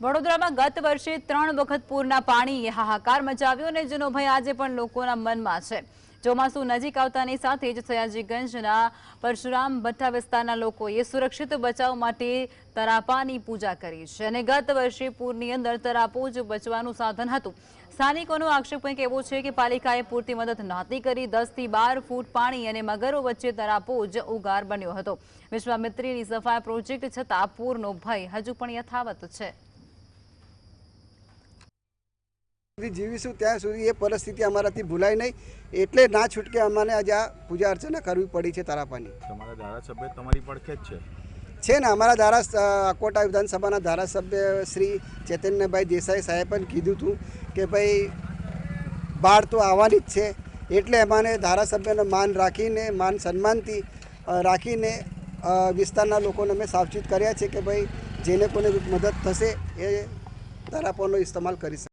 વડોદરામાં ગત વર્ષે ત્રણ વખત પૂરના પાણીએ હાહાકાર મચાવ્યો અને જેનો ભય આજે પણ લોકોના મનમાં છે. ચોમાસું નજીક આવતાની સાથે જ સયાજીગંજના પરશુરામ ભઠ્ઠા વિસ્તારના લોકોએ સુરક્ષિત બચાવ માટે તરાપાની પૂજા કરી છે અને ગત વર્ષે પૂરની અંદર તરાપો જ બચવાનું સાધન હતું. સ્થાનિકોનો આક્ષેપ કંઈક એવો છે કે પાલિકાએ પૂરતી મદદ નહોતી કરી. દસથી બાર ફૂટ પાણી અને મગરો વચ્ચે તરાપો જ ઉગાર બન્યો હતો. વિશ્વામિત્રીની સફાઈ પ્રોજેક્ટ છતાં પૂરનો ભય હજુ પણ યથાવત છે સુધી જીવીશું ત્યાં સુધી એ પરિસ્થિતિ અમારાથી ભૂલાય નહીં. એટલે ના છૂટકે અમારે આજે આ પૂજા અર્ચના કરવી પડી છે તારાપાની. તમારા ધારાસભ્ય તમારી પડખે જ છે. છે ને અમારા ધારા અકોટા વિધાનસભાના ધારાસભ્ય શ્રી ચૈતન્યભાઈ દેસાઈ સાહેબ પણ કીધું હતું કે ભાઈ બાળ તો આવવાની જ છે. એટલે અમારે ધારાસભ્યને માન રાખીને માન સન્માનથી રાખીને વિસ્તારના લોકોને અમે સાવચેત કર્યા છે કે ભાઈ જેને કોને મદદ થશે એ તારાપોનો ઇસ્તેમાલ કરી શકે